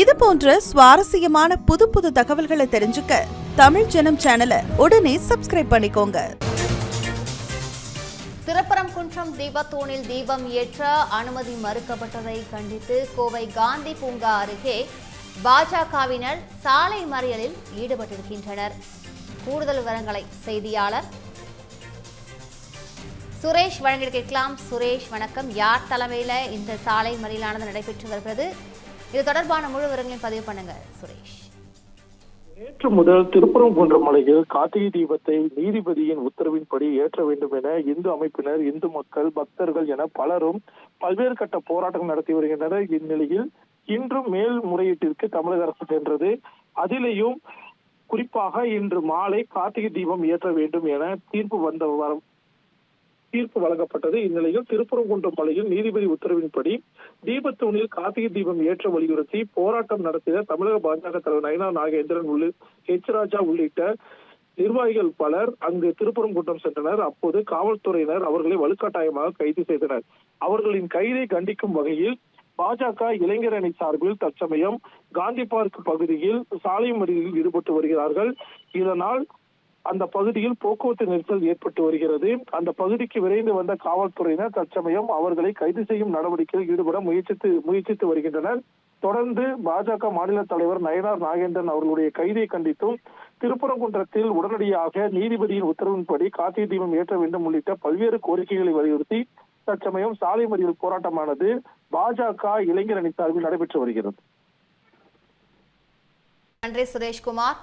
இது போன்ற சுவாரஸ்யமான புது புது தகவல்களை தெரிஞ்சுக்க தமிழ் ஜனம் சேனலை உடனே சப்ஸ்கிரைப் பண்ணிக்கோங்க. திருப்பரங்குன்றம் தீபத்தூணில் தீபம் ஏற்ற அனுமதி மறுக்கப்பட்டதை கண்டித்து கோவை காந்தி பூங்கா அருகே பாஜகவினர் சாலை மறியலில் ஈடுபட்டிருக்கின்றனர். கூடுதல் விவரங்களை செய்தியாளர் சுரேஷ் வழங்கி கேட்கலாம். சுரேஷ் வணக்கம். யார் தலைமையில இந்த சாலை மறியலானது நடைபெற்று வருகிறது? இது தொடர்பான முழு விவரங்களையும் பதிவு பண்ணுங்க சுரேஷ். நேற்று முதல் திருப்பரங்குன்றம் மலையில் கார்த்திகை தீபத்தை நீதிபதியின் உத்தரவின்படி ஏற்ற வேண்டும் என இந்து அமைப்பினர் இந்து மக்கள் பக்தர்கள் என பலரும் பல்வேறு கட்ட போராட்டம் நடத்தி வருகின்றனர். இந்நிலையில் இன்றும் மேல்முறையீட்டிற்கு தமிழக அரசு சென்றது. அதிலேயும் குறிப்பாக இன்று மாலை கார்த்திகை தீபம் ஏற்ற வேண்டும் என தீர்ப்பு வந்த தீர்ப்பு வழங்கப்பட்டது. இந்நிலையில் திருப்பரங்குன்றம் மலையில் நீதிபதி உத்தரவின்படி தீபத்தூணில் கார்த்திகை தீபம் ஏற்ற வலியுறுத்தி போராட்டம் நடத்திய தமிழக பாஜக தலைவர் நயனா நாகேந்திரன் உள்ள ஹெச் ராஜா உள்ளிட்ட நிர்வாகிகள் பலர் அங்கு திருப்பரங்குன்றம் சென்றனர். அப்போது காவல்துறையினர் அவர்களை வலுக்கட்டாயமாக கைது செய்தனர். அவர்களின் கைதை கண்டிக்கும் வகையில் பாஜக இளைஞர் அணி சார்பில் தற்சமயம் காந்தி பார்க் பகுதியில் சாலை மறியலில் ஈடுபட்டு வருகிறார்கள். இதனால் அந்த பகுதியில் போக்குவரத்து நெரிசல் ஏற்பட்டு வருகிறது. அந்த பகுதிக்கு விரைந்து வந்த காவல்துறையினர் தற்சமயம் அவர்களை கைது செய்யும் நடவடிக்கையில் ஈடுபட முயற்சித்து முயற்சித்து வருகின்றனர். தொடர்ந்து பாஜக மாநில தலைவர் நயனார் நாகேந்திரன் அவர்களுடைய கைதை கண்டித்தும் திருப்பரங்குன்றத்தில் உடனடியாக நீதிபதியின் உத்தரவின்படி கார்த்திகை தீபம் ஏற்ற வேண்டும் உள்ளிட்ட பல்வேறு கோரிக்கைகளை வலியுறுத்தி தற்சமயம் சாலை மறியல் போராட்டமானது பாஜக இளைஞர் அணி சார்பில் நடைபெற்று வருகிறது. நன்றி சுரேஷ்குமார்.